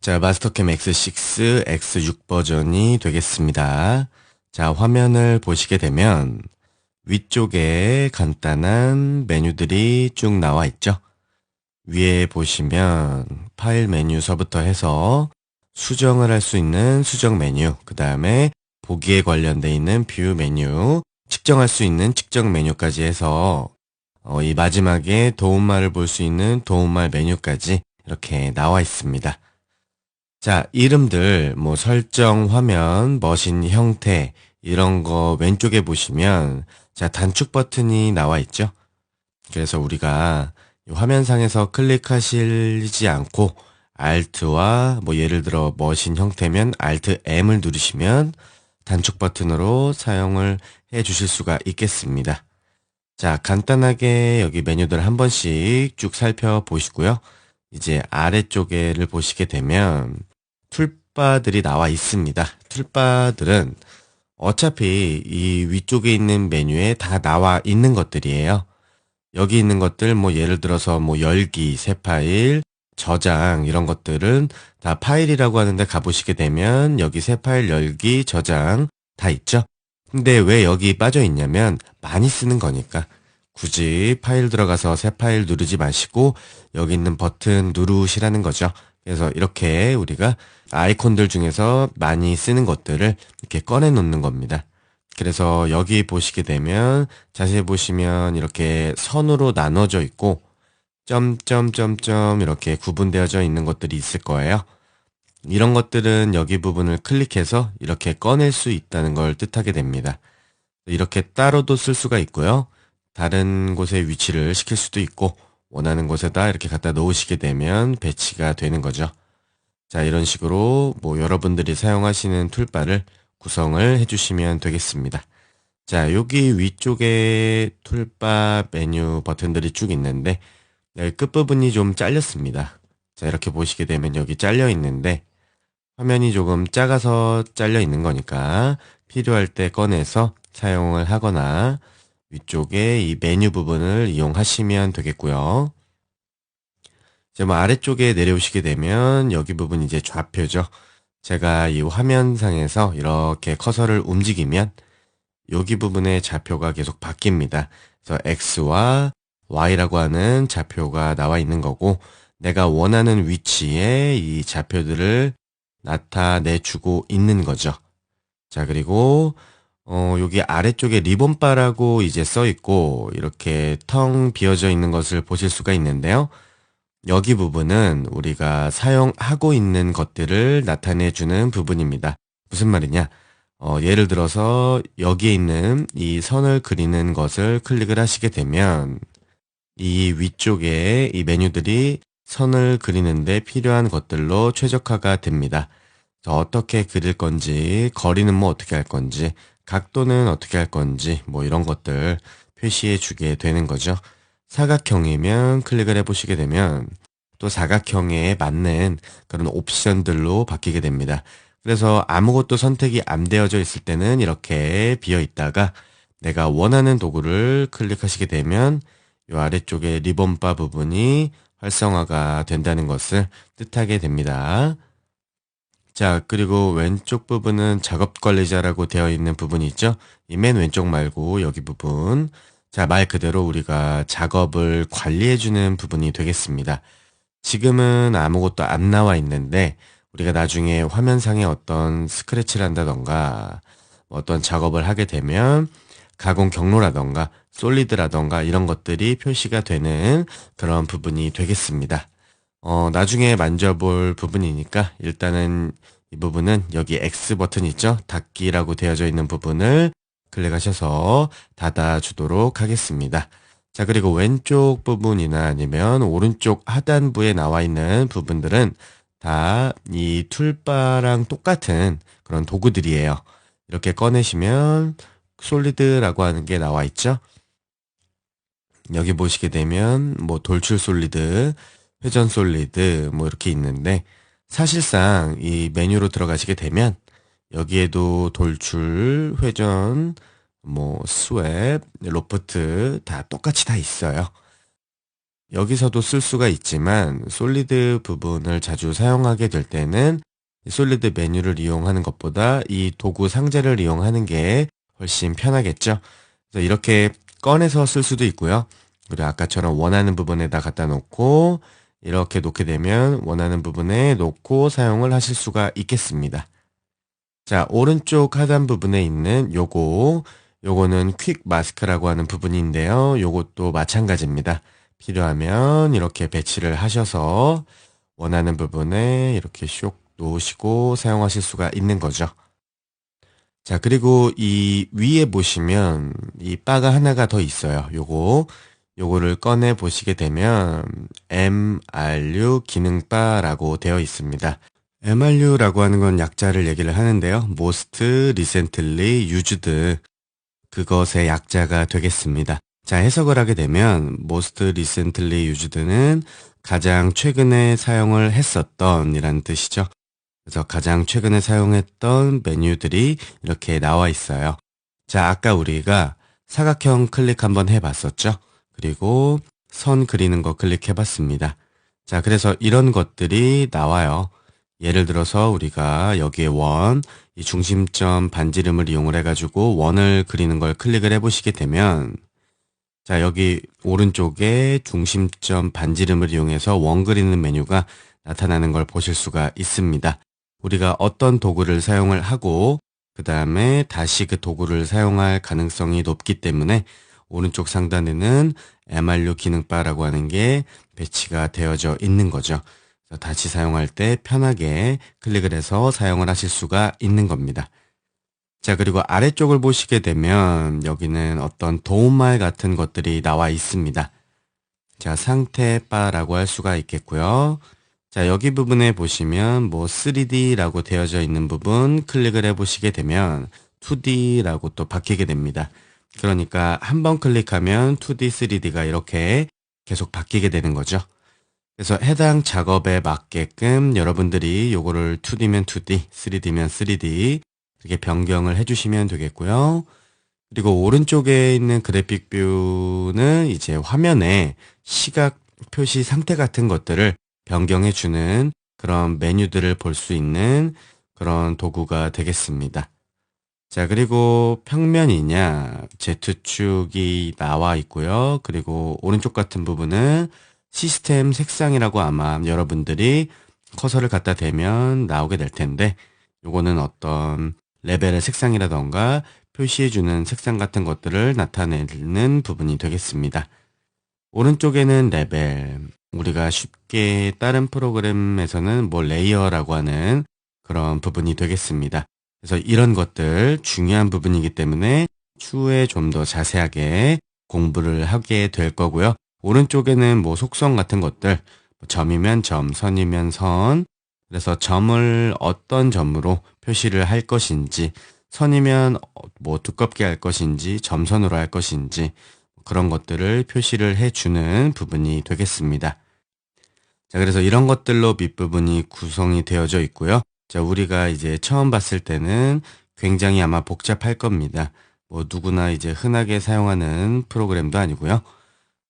자, 마스터캠 X6, X6 버전이 되겠습니다. 자, 화면을 보시게 되면 위쪽에 간단한 메뉴들이 쭉 나와 있죠. 위에 보시면 파일 메뉴서부터 해서 수정을 할 수 있는 수정 메뉴, 그 다음에 보기에 관련돼 있는 뷰 메뉴, 측정할 수 있는 측정 메뉴까지 해서 어, 이 마지막에 도움말을 볼 수 있는 도움말 메뉴까지 이렇게 나와 있습니다. 자, 이름들, 뭐 설정 화면, 머신 형태 이런 거 왼쪽에 보시면 자, 단축 버튼이 나와 있죠. 그래서 우리가 화면상에서 클릭하시지 않고 Alt와 뭐 예를 들어 머신 형태면 Alt M을 누르시면 단축 버튼으로 사용을 해 주실 수가 있겠습니다. 자, 간단하게 여기 메뉴들 한 번씩 쭉 살펴보시고요. 이제 아래쪽에를 보시게 되면 툴바들이 나와 있습니다. 툴바들은 어차피 이 위쪽에 있는 메뉴에 다 나와 있는 것들이에요. 여기 있는 것들 뭐 예를 들어서 뭐 열기, 새 파일, 저장 이런 것들은 다 파일이라고 하는데 가보시게 되면 여기 새 파일 열기, 저장 다 있죠. 근데 왜 여기 빠져 있냐면 많이 쓰는 거니까 굳이 파일 들어가서 새 파일 누르지 마시고 여기 있는 버튼 누르시라는 거죠. 그래서 이렇게 우리가 아이콘들 중에서 많이 쓰는 것들을 이렇게 꺼내 놓는 겁니다. 그래서 여기 보시게 되면 자세히 보시면 이렇게 선으로 나눠져 있고 점점점점 이렇게 구분되어져 있는 것들이 있을 거예요. 이런 것들은 여기 부분을 클릭해서 이렇게 꺼낼 수 있다는 걸 뜻하게 됩니다. 이렇게 따로도 쓸 수가 있고요. 다른 곳에 위치를 시킬 수도 있고 원하는 곳에다 이렇게 갖다 놓으시게 되면 배치가 되는 거죠. 자, 이런 식으로 뭐 여러분들이 사용하시는 툴바를 구성을 해주시면 되겠습니다. 자, 여기 위쪽에 툴바 메뉴 버튼들이 쭉 있는데 끝부분이 좀 잘렸습니다. 자, 이렇게 보시게 되면 여기 잘려 있는데 화면이 조금 작아서 잘려 있는 거니까 필요할 때 꺼내서 사용을 하거나 위쪽에 이 메뉴 부분을 이용하시면 되겠고요. 이제 뭐 아래쪽에 내려오시게 되면 여기 부분 이제 좌표죠. 제가 이 화면상에서 이렇게 커서를 움직이면 여기 부분의 좌표가 계속 바뀝니다. 그래서 X와 Y라고 하는 좌표가 나와 있는 거고 내가 원하는 위치에 이 좌표들을 나타내주고 있는 거죠. 자, 그리고 어, 여기 아래쪽에 리본바라고 이제 써 있고 이렇게 텅 비어져 있는 것을 보실 수가 있는데요. 여기 부분은 우리가 사용하고 있는 것들을 나타내 주는 부분입니다. 무슨 말이냐? 어, 예를 들어서 여기에 있는 이 선을 그리는 것을 클릭을 하시게 되면 이 위쪽에 이 메뉴들이 선을 그리는데 필요한 것들로 최적화가 됩니다. 어떻게 그릴 건지, 거리는 뭐 어떻게 할 건지, 각도는 어떻게 할 건지 뭐 이런 것들 표시해 주게 되는 거죠. 사각형이면 클릭을 해보시게 되면 또 사각형에 맞는 그런 옵션들로 바뀌게 됩니다. 그래서 아무것도 선택이 안 되어져 있을 때는 이렇게 비어 있다가 내가 원하는 도구를 클릭하시게 되면 이 아래쪽에 리본바 부분이 활성화가 된다는 것을 뜻하게 됩니다. 자, 그리고 왼쪽 부분은 작업 관리자라고 되어 있는 부분이 있죠. 이 맨 왼쪽 말고 여기 부분. 자, 말 그대로 우리가 작업을 관리해주는 부분이 되겠습니다. 지금은 아무것도 안 나와 있는데 우리가 나중에 화면상에 어떤 스크래치를 한다던가 어떤 작업을 하게 되면 가공 경로라던가 솔리드라던가 이런 것들이 표시가 되는 그런 부분이 되겠습니다. 어, 나중에 만져볼 부분이니까 일단은 이 부분은 여기 X 버튼 있죠? 닫기라고 되어져 있는 부분을 클릭하셔서 닫아주도록 하겠습니다. 자, 그리고 왼쪽 부분이나 아니면 오른쪽 하단부에 나와 있는 부분들은 다 이 툴바랑 똑같은 그런 도구들이에요. 이렇게 꺼내시면 솔리드라고 하는 게 나와 있죠? 여기 보시게 되면 뭐 돌출 솔리드, 회전 솔리드 뭐 이렇게 있는데 사실상 이 메뉴로 들어가시게 되면 여기에도 돌출, 회전, 뭐 스왑, 로프트 다 똑같이 다 있어요. 여기서도 쓸 수가 있지만 솔리드 부분을 자주 사용하게 될 때는 솔리드 메뉴를 이용하는 것보다 이 도구 상자를 이용하는 게 훨씬 편하겠죠. 그래서 이렇게 꺼내서 쓸 수도 있고요. 그리고 아까처럼 원하는 부분에다 갖다 놓고 이렇게 놓게 되면 원하는 부분에 놓고 사용을 하실 수가 있겠습니다. 자, 오른쪽 하단 부분에 있는 요거, 요거는 퀵 마스크라고 하는 부분인데요. 요것도 마찬가지입니다. 필요하면 이렇게 배치를 하셔서 원하는 부분에 이렇게 쇽 놓으시고 사용하실 수가 있는 거죠. 자, 그리고 이 위에 보시면 이 바가 하나가 더 있어요. 요거, 요거를 꺼내 보시게 되면 MRU 기능바라고 되어 있습니다. MRU라고 하는 건 약자를 얘기를 하는데요. Most Recently Used 그것의 약자가 되겠습니다. 자, 해석을 하게 되면 Most Recently Used는 가장 최근에 사용을 했었던 이란 뜻이죠. 그래서 가장 최근에 사용했던 메뉴들이 이렇게 나와 있어요. 자, 아까 우리가 사각형 클릭 한번 해봤었죠? 그리고 선 그리는 거 클릭해 봤습니다. 자, 그래서 이런 것들이 나와요. 예를 들어서 우리가 여기에 원, 이 중심점 반지름을 이용을 해가지고 원을 그리는 걸 클릭을 해보시게 되면 자, 여기 오른쪽에 중심점 반지름을 이용해서 원 그리는 메뉴가 나타나는 걸 보실 수가 있습니다. 우리가 어떤 도구를 사용을 하고 그 다음에 다시 그 도구를 사용할 가능성이 높기 때문에 오른쪽 상단에는 MRU 기능바라고 하는 게 배치가 되어져 있는 거죠. 다시 사용할 때 편하게 클릭을 해서 사용을 하실 수가 있는 겁니다. 자, 그리고 아래쪽을 보시게 되면 여기는 어떤 도움말 같은 것들이 나와 있습니다. 자, 상태 바라고 할 수가 있겠고요. 자, 여기 부분에 보시면 뭐 3D라고 되어져 있는 부분 클릭을 해 보시게 되면 2D라고 또 바뀌게 됩니다. 그러니까 한 번 클릭하면 2D, 3D가 이렇게 계속 바뀌게 되는 거죠. 그래서 해당 작업에 맞게끔 여러분들이 요거를 2D면 2D, 3D면 3D 이렇게 변경을 해주시면 되겠고요. 그리고 오른쪽에 있는 그래픽 뷰는 이제 화면에 시각 표시 상태 같은 것들을 변경해 주는 그런 메뉴들을 볼 수 있는 그런 도구가 되겠습니다. 자, 그리고 평면이냐, Z축이 나와 있고요. 그리고 오른쪽 같은 부분은 시스템 색상이라고 아마 여러분들이 커서를 갖다 대면 나오게 될 텐데, 요거는 어떤 레벨의 색상이라던가 표시해주는 색상 같은 것들을 나타내는 부분이 되겠습니다. 오른쪽에는 레벨, 우리가 쉽게 다른 프로그램에서는 뭐 레이어라고 하는 그런 부분이 되겠습니다. 그래서 이런 것들 중요한 부분이기 때문에 추후에 좀 더 자세하게 공부를 하게 될 거고요. 오른쪽에는 뭐 속성 같은 것들, 뭐 점이면 점, 선이면 선, 그래서 점을 어떤 점으로 표시를 할 것인지, 선이면 뭐 두껍게 할 것인지, 점선으로 할 것인지, 그런 것들을 표시를 해주는 부분이 되겠습니다. 자, 그래서 이런 것들로 밑부분이 구성이 되어져 있고요. 자, 우리가 이제 처음 봤을 때는 굉장히 아마 복잡할 겁니다. 뭐 누구나 이제 흔하게 사용하는 프로그램도 아니고요.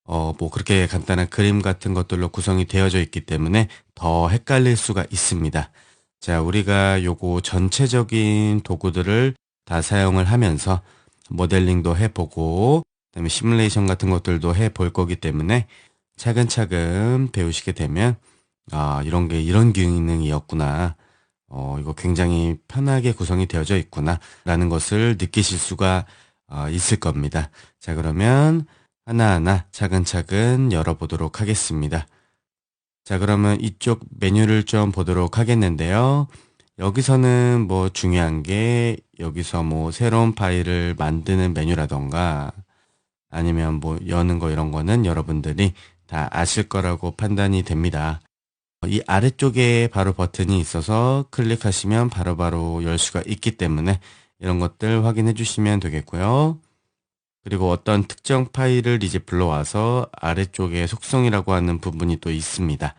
어, 뭐 그렇게 간단한 그림 같은 것들로 구성이 되어져 있기 때문에 더 헷갈릴 수가 있습니다. 자, 우리가 요거 전체적인 도구들을 다 사용을 하면서 모델링도 해보고 그다음에 시뮬레이션 같은 것들도 해볼 거기 때문에 차근차근 배우시게 되면 아 이런 게 이런 기능이었구나 어 이거 굉장히 편하게 구성이 되어져 있구나 라는 것을 느끼실 수가 어, 있을 겁니다 자 그러면 하나하나 차근차근 열어보도록 하겠습니다 자 그러면 이쪽 메뉴를 좀 보도록 하겠는데요 여기서는 뭐 중요한 게 여기서 뭐 새로운 파일을 만드는 메뉴라던가 아니면 뭐 여는 거 이런 거는 여러분들이 다 아실 거라고 판단이 됩니다. 이 아래쪽에 바로 버튼이 있어서 클릭하시면 바로바로 바로 열 수가 있기 때문에 이런 것들 확인해 주시면 되겠고요. 그리고 어떤 특정 파일을 이제 불러와서 아래쪽에 속성이라고 하는 부분이 또 있습니다.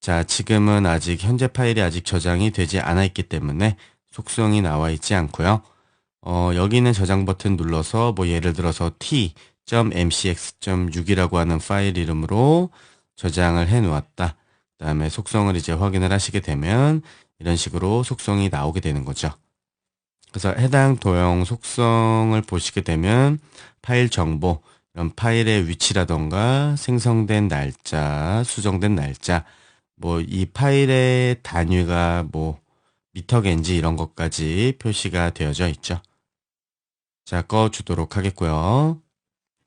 자, 지금은 아직 현재 파일이 아직 저장이 되지 않아 있기 때문에 속성이 나와 있지 않고요. 어, 여기는 저장 버튼 눌러서 뭐 예를 들어서 T, .mcx.6이라고 하는 파일 이름으로 저장을 해 놓았다. 그 다음에 속성을 이제 확인을 하시게 되면 이런 식으로 속성이 나오게 되는 거죠. 그래서 해당 도형 속성을 보시게 되면 파일 정보, 이런 파일의 위치라던가 생성된 날짜, 수정된 날짜, 뭐 이 파일의 단위가 뭐 미터겐지 이런 것까지 표시가 되어져 있죠. 자, 꺼주도록 하겠고요.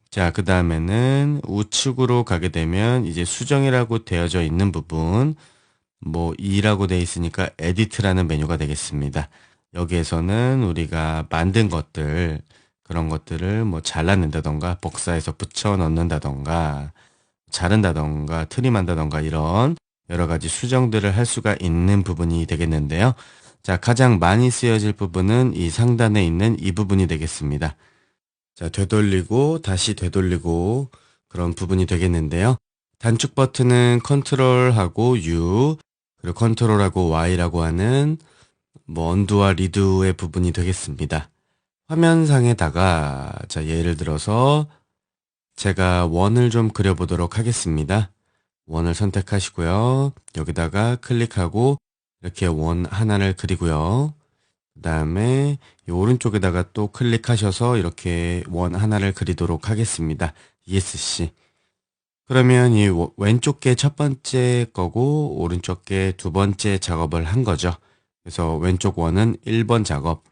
자, 그 다음에는 우측으로 가게 되면 이제 수정이라고 되어져 있는 부분, 뭐 2라고 되어 있으니까 에디트라는 메뉴가 되겠습니다. 여기에서는 우리가 만든 것들, 그런 것들을 뭐 잘라낸다던가 복사해서 붙여 넣는다던가 자른다던가 트림한다던가 이런 여러 가지 수정들을 할 수가 있는 부분이 되겠는데요. 자, 가장 많이 쓰여질 부분은 이 상단에 있는 이 부분이 되겠습니다. 자, 되돌리고 다시 되돌리고 그런 부분이 되겠는데요. 단축 버튼은 컨트롤하고 U 그리고 컨트롤하고 Y라고 하는 뭐 언두와 리드의 부분이 되겠습니다. 화면상에다가 자 예를 들어서 제가 원을 좀 그려보도록 하겠습니다. 원을 선택하시고요. 여기다가 클릭하고 이렇게 원 하나를 그리고요. 그 다음에 이 오른쪽에다가 또 클릭하셔서 이렇게 원 하나를 그리도록 하겠습니다. ESC. 그러면 이 왼쪽 게 첫 번째 거고 오른쪽 게 두 번째 작업을 한 거죠. 그래서 왼쪽 원은 1번 작업,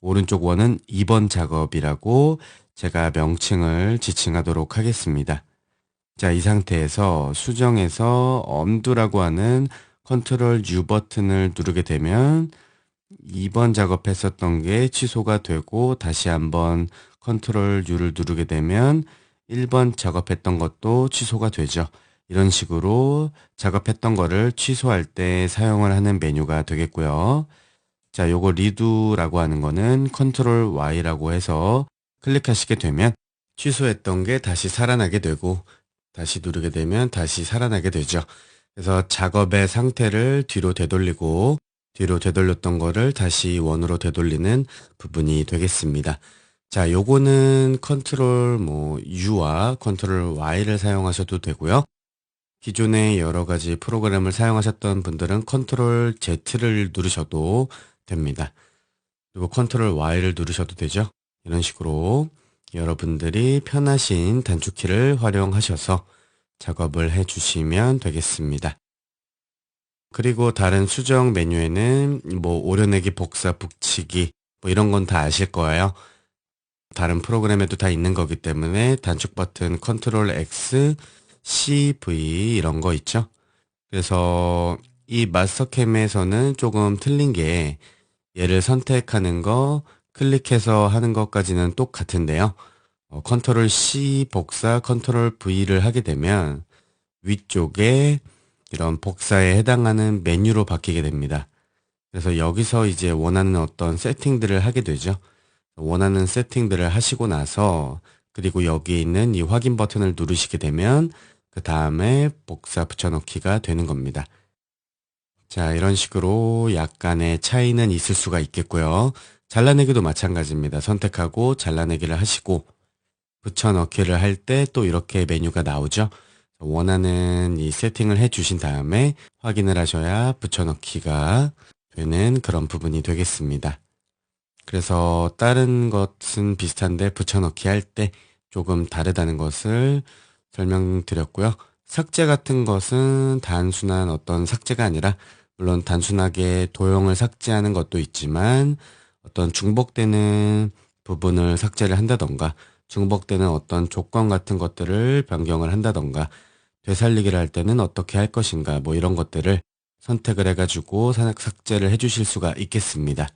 오른쪽 원은 2번 작업이라고 제가 명칭을 지칭하도록 하겠습니다. 자, 이 상태에서 수정에서 엄두라고 하는 컨트롤 U 버튼을 누르게 되면 2번 작업했었던 게 취소가 되고 다시 한번 컨트롤 U를 누르게 되면 1번 작업했던 것도 취소가 되죠. 이런 식으로 작업했던 거를 취소할 때 사용을 하는 메뉴가 되겠고요. 자, 요거 리두라고 하는 거는 컨트롤 Y라고 해서 클릭하시게 되면 취소했던 게 다시 살아나게 되고 다시 누르게 되면 다시 살아나게 되죠. 그래서 작업의 상태를 뒤로 되돌리고 뒤로 되돌렸던 거를 다시 원으로 되돌리는 부분이 되겠습니다. 자, 요거는 컨트롤 뭐 U와 컨트롤 Y를 사용하셔도 되고요. 기존에 여러 가지 프로그램을 사용하셨던 분들은 컨트롤 Z를 누르셔도 됩니다. 그리고 컨트롤 Y를 누르셔도 되죠. 이런 식으로 여러분들이 편하신 단축키를 활용하셔서 작업을 해주시면 되겠습니다. 그리고 다른 수정 메뉴에는 뭐 오려내기, 복사, 북치기 뭐 이런 건 다 아실 거예요. 다른 프로그램에도 다 있는 거기 때문에 단축 버튼 컨트롤 X, C, V 이런 거 있죠. 그래서 이 마스터캠에서는 조금 틀린 게 얘를 선택하는 거 클릭해서 하는 것까지는 똑같은데요. 어, 컨트롤 C 복사, 컨트롤 V를 하게 되면 위쪽에 이런 복사에 해당하는 메뉴로 바뀌게 됩니다. 그래서 여기서 이제 원하는 어떤 세팅들을 하게 되죠. 원하는 세팅들을 하시고 나서 그리고 여기 있는 이 확인 버튼을 누르시게 되면 그 다음에 복사 붙여넣기가 되는 겁니다. 자, 이런 식으로 약간의 차이는 있을 수가 있겠고요. 잘라내기도 마찬가지입니다. 선택하고 잘라내기를 하시고 붙여넣기를 할 때 또 이렇게 메뉴가 나오죠. 원하는 이 세팅을 해 주신 다음에 확인을 하셔야 붙여넣기가 되는 그런 부분이 되겠습니다. 그래서 다른 것은 비슷한데 붙여넣기 할 때 조금 다르다는 것을 설명드렸고요. 삭제 같은 것은 단순한 어떤 삭제가 아니라 물론 단순하게 도형을 삭제하는 것도 있지만 어떤 중복되는 부분을 삭제를 한다던가 중복되는 어떤 조건 같은 것들을 변경을 한다던가 되살리기를 할 때는 어떻게 할 것인가 뭐 이런 것들을 선택을 해가지고 삭제를 해주실 수가 있겠습니다.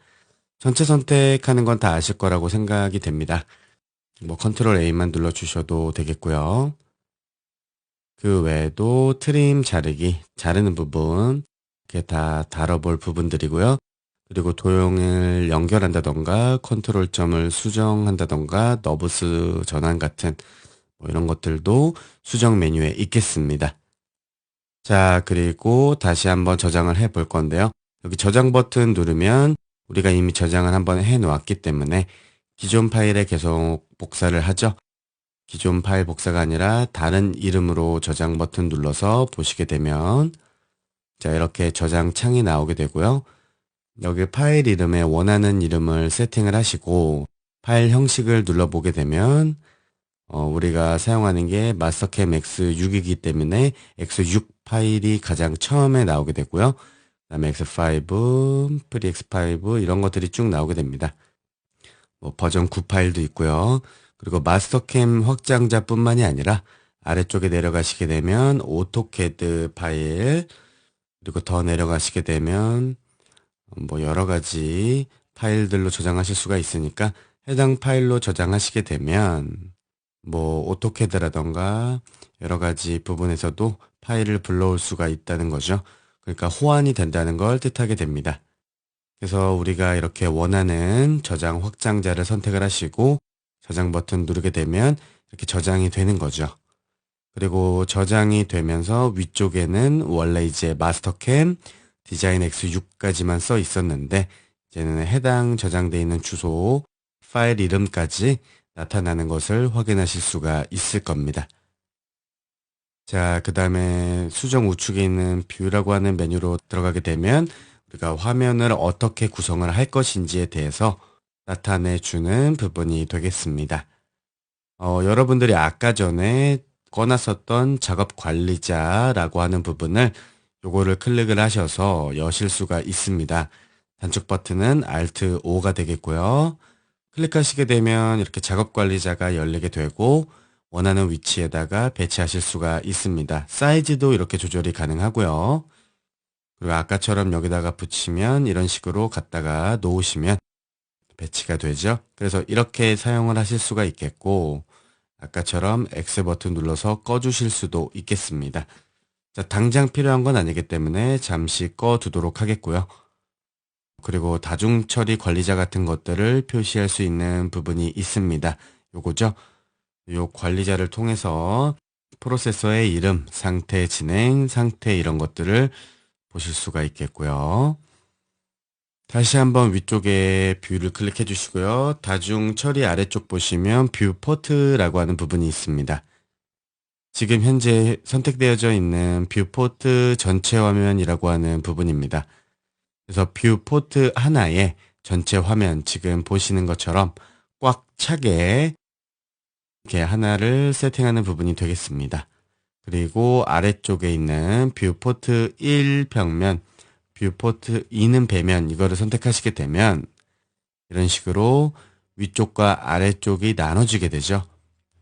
전체 선택하는 건 다 아실 거라고 생각이 됩니다. 뭐 컨트롤 A만 눌러주셔도 되겠고요. 그 외에도 트림 자르기, 자르는 부분 이렇게 다 다뤄볼 부분들이고요. 그리고 도형을 연결한다던가 컨트롤 점을 수정한다던가 너브스 전환 같은 뭐 이런 것들도 수정 메뉴에 있겠습니다. 자, 그리고 다시 한번 저장을 해 볼 건데요. 여기 저장 버튼 누르면 우리가 이미 저장을 한번 해 놓았기 때문에 기존 파일에 계속 복사를 하죠. 기존 파일 복사가 아니라 다른 이름으로 저장 버튼 눌러서 보시게 되면 자 이렇게 저장 창이 나오게 되고요. 여기 파일 이름에 원하는 이름을 세팅을 하시고 파일 형식을 눌러보게 되면 어, 우리가 사용하는 게 마스터캠 X6이기 때문에 X6 파일이 가장 처음에 나오게 되고요. 그 다음에 X5, FreeX5 이런 것들이 쭉 나오게 됩니다. 뭐 버전 9 파일도 있고요. 그리고 마스터캠 확장자뿐만이 아니라 아래쪽에 내려가시게 되면 오토캐드 파일 그리고 더 내려가시게 되면 뭐 여러 가지 파일들로 저장하실 수가 있으니까 해당 파일로 저장하시게 되면 뭐 오토캐드라던가 여러 가지 부분에서도 파일을 불러올 수가 있다는 거죠. 그러니까 호환이 된다는 걸 뜻하게 됩니다. 그래서 우리가 이렇게 원하는 저장 확장자를 선택을 하시고 저장 버튼 누르게 되면 이렇게 저장이 되는 거죠. 그리고 저장이 되면서 위쪽에는 원래 이제 마스터캠 디자인 X6까지만 써 있었는데 이제는 해당 저장되어 있는 주소 파일 이름까지 나타나는 것을 확인하실 수가 있을 겁니다. 자, 그 다음에 수정 우측에 있는 뷰라고 하는 메뉴로 들어가게 되면 우리가 화면을 어떻게 구성을 할 것인지에 대해서 나타내 주는 부분이 되겠습니다. 어, 여러분들이 아까 전에 꺼놨었던 작업 관리자라고 하는 부분을 요거를 클릭을 하셔서 여실 수가 있습니다. 단축 버튼은 Alt 5가 되겠고요. 클릭하시게 되면 이렇게 작업 관리자가 열리게 되고 원하는 위치에다가 배치하실 수가 있습니다. 사이즈도 이렇게 조절이 가능하고요. 그리고 아까처럼 여기다가 붙이면 이런 식으로 갖다가 놓으시면 배치가 되죠. 그래서 이렇게 사용을 하실 수가 있겠고 아까처럼 X 버튼 눌러서 꺼주실 수도 있겠습니다. 자, 당장 필요한 건 아니기 때문에 잠시 꺼두도록 하겠고요. 그리고 다중 처리 관리자 같은 것들을 표시할 수 있는 부분이 있습니다. 요거죠. 요 관리자를 통해서 프로세서의 이름, 상태 진행, 상태 이런 것들을 보실 수가 있겠고요. 다시 한번 위쪽에 뷰를 클릭해 주시고요. 다중 처리 아래쪽 보시면 뷰 포트라고 하는 부분이 있습니다. 지금 현재 선택되어져 있는 뷰 포트 전체 화면이라고 하는 부분입니다. 그래서 뷰 포트 하나에 전체 화면 지금 보시는 것처럼 꽉 차게 이렇게 하나를 세팅하는 부분이 되겠습니다. 그리고 아래쪽에 있는 뷰 포트 1 평면 뷰포트 2는 배면 이거를 선택하시게 되면 이런 식으로 위쪽과 아래쪽이 나눠지게 되죠.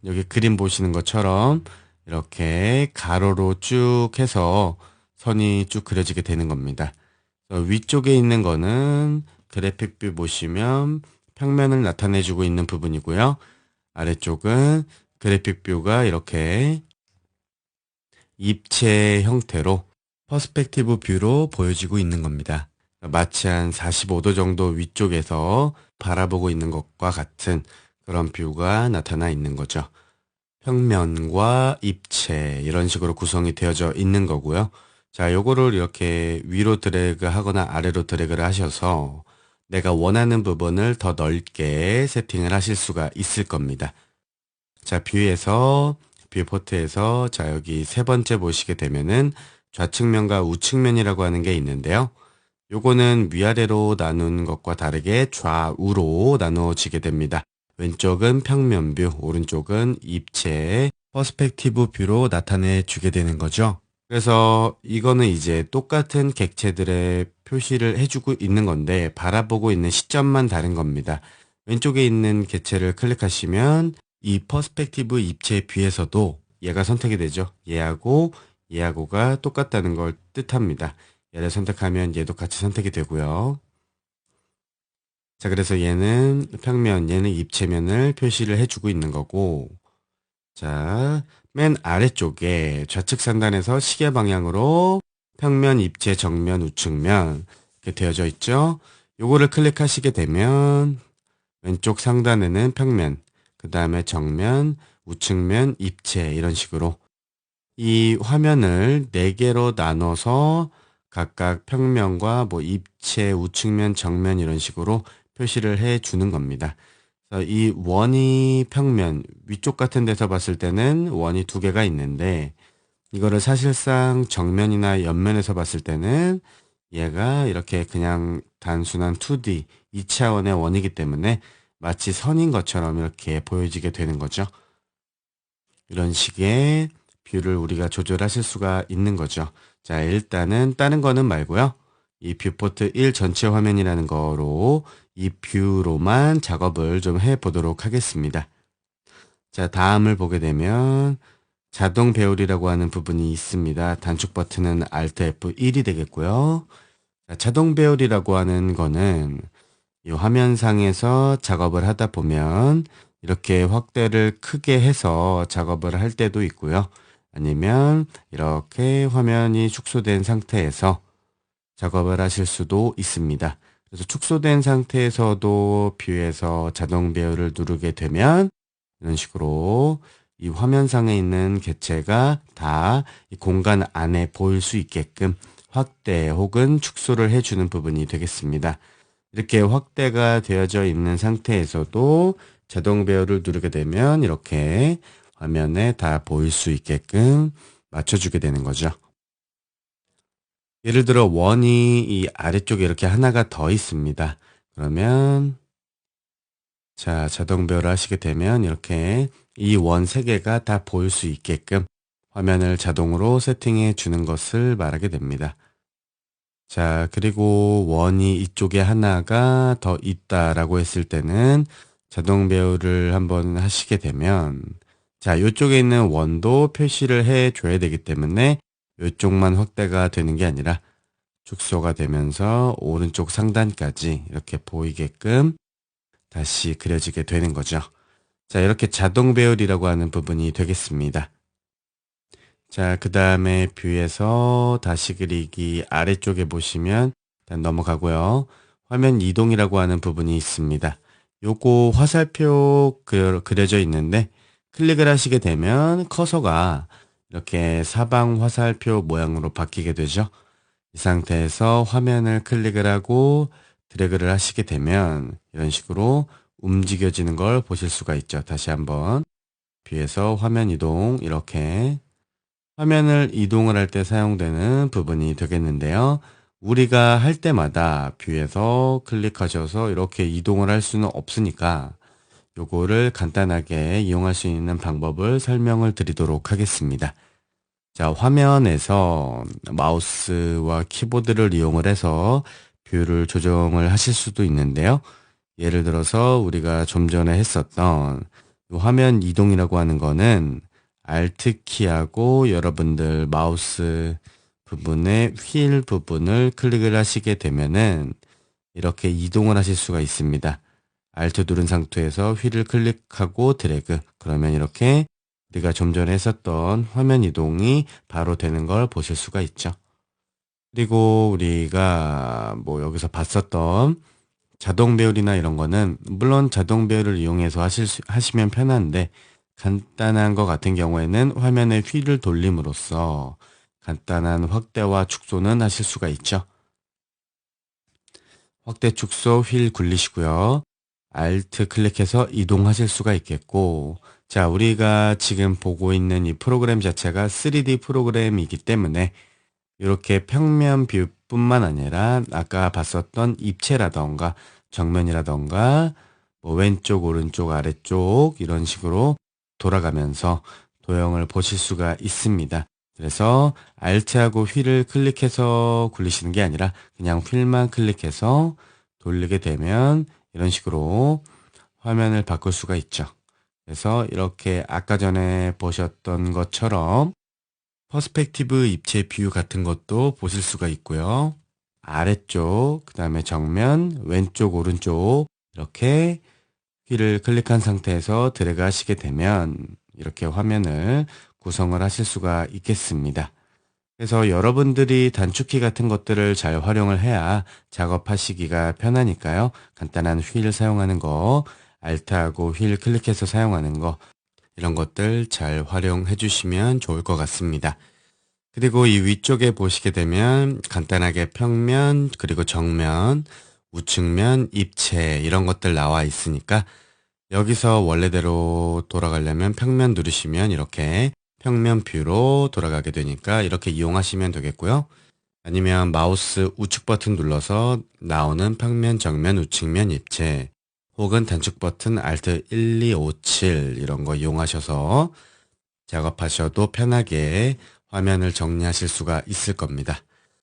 여기 그림 보시는 것처럼 이렇게 가로로 쭉 해서 선이 쭉 그려지게 되는 겁니다. 위쪽에 있는 거는 그래픽 뷰 보시면 평면을 나타내주고 있는 부분이고요. 아래쪽은 그래픽 뷰가 이렇게 입체 형태로 퍼스펙티브 뷰로 보여지고 있는 겁니다. 마치 한 45도 정도 위쪽에서 바라보고 있는 것과 같은 그런 뷰가 나타나 있는 거죠. 평면과 입체 이런 식으로 구성이 되어져 있는 거고요. 자, 요거를 이렇게 위로 드래그 하거나 아래로 드래그를 하셔서 내가 원하는 부분을 더 넓게 세팅을 하실 수가 있을 겁니다. 자, 뷰에서 뷰포트에서 자, 여기 세 번째 보시게 되면은 좌측면과 우측면이라고 하는 게 있는데요. 요거는 위아래로 나눈 것과 다르게 좌우로 나누어지게 됩니다. 왼쪽은 평면 뷰, 오른쪽은 입체, 퍼스펙티브 뷰로 나타내 주게 되는 거죠. 그래서 이거는 이제 똑같은 객체들의 표시를 해주고 있는 건데 바라보고 있는 시점만 다른 겁니다. 왼쪽에 있는 객체를 클릭하시면 이 퍼스펙티브 입체 뷰에서도 얘가 선택이 되죠. 얘하고 얘하고가 똑같다는 걸 뜻합니다. 얘를 선택하면 얘도 같이 선택이 되고요. 자, 그래서 얘는 평면, 얘는 입체면을 표시를 해주고 있는 거고, 자, 맨 아래쪽에 좌측 상단에서 시계 방향으로 평면, 입체, 정면, 우측면 이렇게 되어져 있죠. 요거를 클릭하시게 되면 왼쪽 상단에는 평면, 그 다음에 정면, 우측면, 입체 이런 식으로 이 화면을 4개로 나눠서 각각 평면과 뭐 입체, 우측면, 정면 이런 식으로 표시를 해 주는 겁니다. 이 원이 평면 위쪽 같은 데서 봤을 때는 원이 두 개가 있는데 이거를 사실상 정면이나 옆면에서 봤을 때는 얘가 이렇게 그냥 단순한 2D 2차원의 원이기 때문에 마치 선인 것처럼 이렇게 보여지게 되는 거죠. 이런 식의 뷰를 우리가 조절하실 수가 있는 거죠. 자, 일단은 다른 거는 말고요. 이 뷰포트 1 전체 화면이라는 거로 이 뷰로만 작업을 좀 해보도록 하겠습니다. 자, 다음을 보게 되면 자동 배열이라고 하는 부분이 있습니다. 단축 버튼은 Alt F1이 되겠고요. 자, 자동 배열이라고 하는 거는 이 화면상에서 작업을 하다 보면 이렇게 확대를 크게 해서 작업을 할 때도 있고요. 아니면 이렇게 화면이 축소된 상태에서 작업을 하실 수도 있습니다. 그래서 축소된 상태에서도 뷰에서 자동 배열을 누르게 되면 이런 식으로 이 화면상에 있는 개체가 다 이 공간 안에 보일 수 있게끔 확대 혹은 축소를 해주는 부분이 되겠습니다. 이렇게 확대가 되어져 있는 상태에서도 자동 배열을 누르게 되면 이렇게 화면에 다 보일 수 있게끔 맞춰주게 되는 거죠. 예를 들어 원이 이 아래쪽에 이렇게 하나가 더 있습니다. 그러면 자 자동 배열을 하시게 되면 이렇게 이 원 세 개가 다 보일 수 있게끔 화면을 자동으로 세팅해 주는 것을 말하게 됩니다. 자 그리고 원이 이쪽에 하나가 더 있다라고 했을 때는 자동 배열을 한번 하시게 되면 자 이쪽에 있는 원도 표시를 해 줘야 되기 때문에 이쪽만 확대가 되는 게 아니라 축소가 되면서 오른쪽 상단까지 이렇게 보이게끔 다시 그려지게 되는 거죠. 자, 이렇게 자동 배열이라고 하는 부분이 되겠습니다. 자, 그 다음에 뷰에서 다시 그리기 아래쪽에 보시면 일단 넘어가고요. 화면 이동이라고 하는 부분이 있습니다. 요거 화살표 그려져 있는데 클릭을 하시게 되면 커서가 이렇게 사방 화살표 모양으로 바뀌게 되죠. 이 상태에서 화면을 클릭을 하고 드래그를 하시게 되면 이런 식으로 움직여지는 걸 보실 수가 있죠. 다시 한번 뷰에서 화면 이동 이렇게 화면을 이동을 할 때 사용되는 부분이 되겠는데요. 우리가 할 때마다 뷰에서 클릭하셔서 이렇게 이동을 할 수는 없으니까 요거를 간단하게 이용할 수 있는 방법을 설명을 드리도록 하겠습니다. 자, 화면에서 마우스와 키보드를 이용을 해서 뷰를 조정을 하실 수도 있는데요. 예를 들어서 우리가 좀 전에 했었던 화면 이동이라고 하는 거는 Alt 키하고 여러분들 마우스 부분의 휠 부분을 클릭을 하시게 되면은 이렇게 이동을 하실 수가 있습니다. Alt 누른 상태에서 휠을 클릭하고 드래그 그러면 이렇게 우리가 좀 전에 했었던 화면 이동이 바로 되는 걸 보실 수가 있죠. 그리고 우리가 뭐 여기서 봤었던 자동 배열이나 이런 거는 물론 자동 배열을 이용해서 하실 수, 하시면 편한데 간단한 것 같은 경우에는 화면의 휠을 돌림으로써 간단한 확대와 축소는 하실 수가 있죠. 확대 축소 휠 굴리시고요. Alt 클릭해서 이동하실 수가 있겠고 자 우리가 지금 보고 있는 이 프로그램 자체가 3D 프로그램이기 때문에 이렇게 평면 뷰뿐만 아니라 아까 봤었던 입체라던가 정면이라던가 뭐 왼쪽 오른쪽 아래쪽 이런 식으로 돌아가면서 도형을 보실 수가 있습니다. 그래서 Alt하고 휠을 클릭해서 굴리시는 게 아니라 그냥 휠만 클릭해서 돌리게 되면 이런 식으로 화면을 바꿀 수가 있죠. 그래서 이렇게 아까 전에 보셨던 것처럼 퍼스펙티브 입체 뷰 같은 것도 보실 수가 있고요. 아래쪽, 그 다음에 정면, 왼쪽, 오른쪽 이렇게 휠을 클릭한 상태에서 하시게 되면 이렇게 화면을 구성을 하실 수가 있겠습니다. 그래서 여러분들이 단축키 같은 것들을 잘 활용을 해야 작업하시기가 편하니까요. 간단한 휠 사용하는 거, Alt하고 휠 클릭해서 사용하는 거, 이런 것들 잘 활용해 주시면 좋을 것 같습니다. 그리고 이 위쪽에 보시게 되면 간단하게 평면, 그리고 정면, 우측면, 입체 이런 것들 나와 있으니까 여기서 원래대로 돌아가려면 평면 누르시면 이렇게 평면 뷰로 돌아가게 되니까 이렇게 이용하시면 되겠고요. 아니면 마우스 우측 버튼 눌러서 나오는 평면, 정면, 우측면 입체 혹은 단축 버튼 Alt 1257 이런 거 이용하셔서 작업하셔도 편하게 화면을 정리하실 수가 있을 겁니다.